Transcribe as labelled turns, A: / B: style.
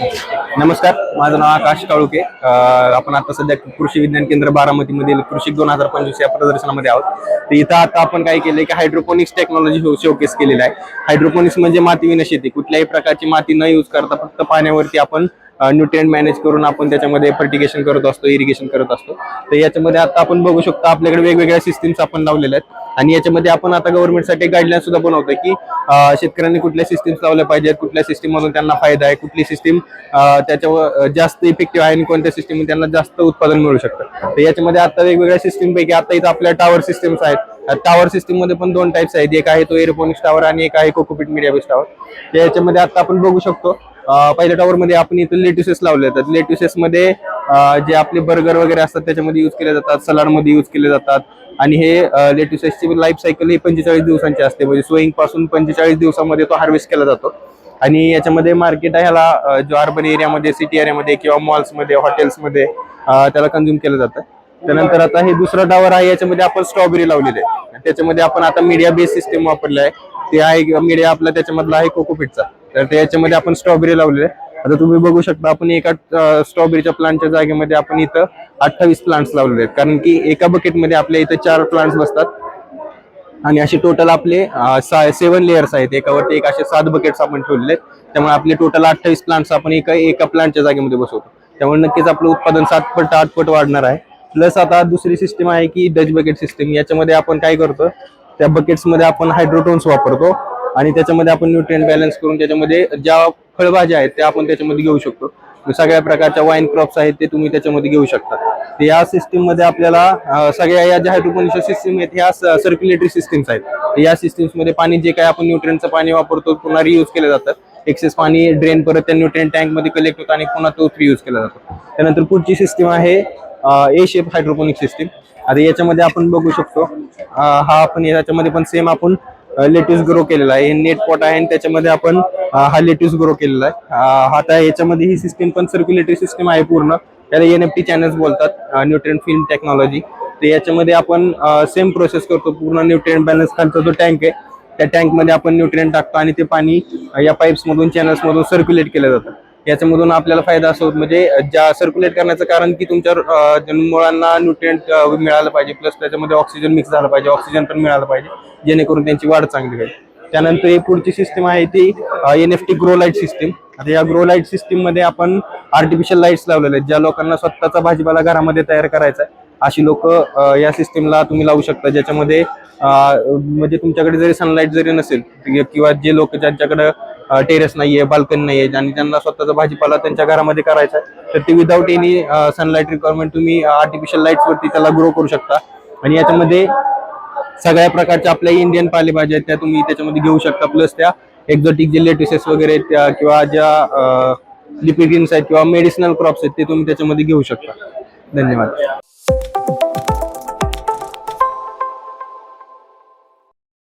A: नमस्कार माझं नाव आकाश काळुके. आपण आता सध्या कृषी विज्ञान केंद्र बारामतीमधील कृषी दोन हजार पंचवीस या प्रदर्शनामध्ये आहोत. तर इथं आता आपण काय केलंय की हायड्रोपोनिक्स टेक्नॉलॉजी शोकेस केलेलं आहे. हायड्रोपोनिक्स म्हणजे मातीविना शेती. कुठल्याही प्रकारची माती न यूज करता फक्त पाण्यावरती आपण न्यूट्रिएंट मॅनेज करून आपण त्याच्यामध्ये फर्टिगेशन करत असतो इरिगेशन करत असतो. तर याच्यामध्ये आता आपण बघू शकतो आपल्याकडे वेगवेगळ्या सिस्टीम्स आपण लावलेल्या आहेत. आणि याच्यामध्ये आपण आता गव्हर्नमेंटसाठी गाईडलाईन सुद्धा बनवतोय की शेतकऱ्यांनी कुठल्या सिस्टीम्स लावल्या पाहिजेत कुठल्या सिस्टीम मधून त्यांना फायदा आहे कुठली सिस्टीम त्याच्यावर जास्त इफेक्टिव्ह आहे आणि कोणत्या सिस्टीम त्यांना जास्त उत्पादन मिळू शकतं. तर याच्यामध्ये आता वेगवेगळ्या सिस्टीम पैकी आता इथं आपल्या टावर सिस्टीम्स आहेत. टावर सिस्टीममध्ये पण दोन टाइप्स आहेत. एक आहे तो एरोपोनिक्स टावर आणि एक आहे कोकोपीट मीडिया बेस टावर तर याच्यामध्ये आता आपण बघू शकतो पहिल्या टॉवर मध्ये आपण इथं लेट्युसेस लावले जातात लेट्युसेस मध्ये जे आपले बर्गर वगैरे असतात त्याच्यामध्ये युज केले जातात. सलाडमध्ये युज केले जातात. आणि हे लेट्युसेसची लाईफ सायकल ही पंचेचाळीस दिवसांची असते. म्हणजे सोईंगपासून पंचेचाळीस दिवसामध्ये तो हार्वेस्ट केला जातो. आणि याच्यामध्ये मार्केट आहे ह्याला जो अर्बन एरियामध्ये सिटी एरियामध्ये किंवा मॉल्समध्ये हॉटेल्समध्ये त्याला कन्झ्युम केलं जातं. त्यानंतर आता हे दुसरा टावर आहे याच्यामध्ये आपण स्ट्रॉबेरी लावलेली आहे. त्याच्यामध्ये आपण आता मीडिया बेस सिस्टम वापरलं आहे. ते आहे मीडिया आपला त्याच्यामधला आहे कोकोपीटचा तर त्याच्यामध्ये आपण स्ट्रॉबेरी लावलेले आहे आता तुम्ही बघू शकता आपण एका स्ट्रॉबेरीच्या प्लांटच्या जागेमध्ये आपण इथं अठ्ठावीस प्लांट्स लावलेले आहेत. कारण की एका बकेटमध्ये आपल्या इथं चार प्लांट्स बसतात. आणि असे टोटल आपले सेवन लेयर्स आहेत. एकावरती एक असे सात बकेट्स आपण ठेवलेले आहेत. त्यामुळे आपले टोटल अठ्ठावीस प्लांट्स आपण एका एका प्लांटच्या जागेमध्ये बसवतो. त्यामुळे नक्कीच आपलं उत्पादन सात पट आठ पट वाढणार आहे. प्लस आता दुसरी सिस्टीम आहे की डच बकेट सिस्टीम याच्यामध्ये आपण काय करतो त्या बकेट्समध्ये मध्ये आपण हायड्रोटोन्स वापरतो आणि त्याच्यामध्ये आपण न्यूट्रिएंट बॅलन्स करून त्याच्यामध्ये ज्या फळभाज्या आहेत त्या आपण त्याच्यामध्ये घेऊ शकतो. सगळ्या प्रकारच्या वाईन क्रॉप्स आहेत ते तुम्ही त्याच्यामध्ये घेऊ शकता. या सिस्टीममध्ये आपल्याला सगळ्या या ज्या हायड्रोपोनिक्स सिस्टीम आहेत ह्या सर्क्युलेटरी सिस्टीम्स आहेत. या सिस्टीम्समध्ये पाणी जे काय आपण न्यूट्रियनचं पाणी वापरतो पुन्हा रियूज केलं जातं. एक्सेस पाणी ड्रेन परत त्या न्यूट्रियन टँकमध्ये कलेक्ट होतं आणि पुन्हा तो रियूज केला जातो. त्यानंतर पुढची सिस्टीम आहे ए शेप हायड्रोपोनिक सिस्टीम आता याच्यामध्ये आपण बघू शकतो हा आपण याच्यामध्ये पण सेम आपण लेट्यूस ग्रो केलेला आहे. हे नेट पॉट आहे आणि त्याच्यामध्ये आपण हा लेट्यूस ग्रो केलेला आहे. हा आता याच्यामध्ये ही सिस्टीम पण सर्क्युलेटरी सिस्टीम आहे पूर्ण. त्याला एन एफ टी चॅनल्स बोलतात न्यूट्रिएंट फिल्म टेक्नॉलॉजी तर याच्यामध्ये आपण सेम प्रोसेस करतो. पूर्ण न्यूट्रिएंट बॅलन्स खालचा जो टँक आहे त्या टँकमध्ये आपण न्यूट्रिएंट टाकतो आणि ते पाणी या पाईप्समधून मधून चॅनल्स मधून सर्क्युलेट केलं जातं. याच्यामधून आपल्याला फायदा असो म्हणजे ज्या सर्क्युलेट करण्याचं कारण की तुमच्या मुळांना न्यूट्रिएंट मिळालं पाहिजे. प्लस त्याच्यामध्ये ऑक्सिजन मिक्स झालं पाहिजे. ऑक्सिजन पण मिळालं पाहिजे. जेणेकरून त्यांची वाढ चांगली होईल. त्यानंतर ही पुढची सिस्टीम आहे ती N F T grow light system आता या ग्रो लाइट सिस्टीममध्ये आपण आर्टिफिशियल लाईट्स लावलेले आहेत ज्या लोकांना स्वतःचा भाजीपाला घरामध्ये तयार करायचा आहे. अशी लोक या सिस्टीमला तुम्ही लावू शकता. ज्याच्यामध्ये म्हणजे तुमच्याकडे जरी सनलाईट जरी नसेल किंवा जे लोक ज्यांच्याकडे टेरेस नाहीये बाल्कनी नाहीये आणि त्यांना स्वतःचा भाजीपाला त्यांच्या घरामध्ये करायचा आहे तर ते विदाऊट एनी सनलाईट रिक्वायरमेंट तुम्ही आर्टिफिशियल लाईट्स वरती त्याला ग्रो करू शकता. आणि याच्यामध्ये सगळ्या प्रकारच्या आपल्या इंडियन पालेभाज्या आहेत त्या तुम्ही त्याच्यामध्ये घेऊ शकता. प्लस त्या एक्झॉटिक जे लेटेसेस वगैरे आहेत त्या किंवा ज्या लिपिग्रीन्स आहेत किंवा मेडिसिनल क्रॉप्स आहेत ते तुम्ही त्याच्यामध्ये घेऊ शकता. धन्यवाद.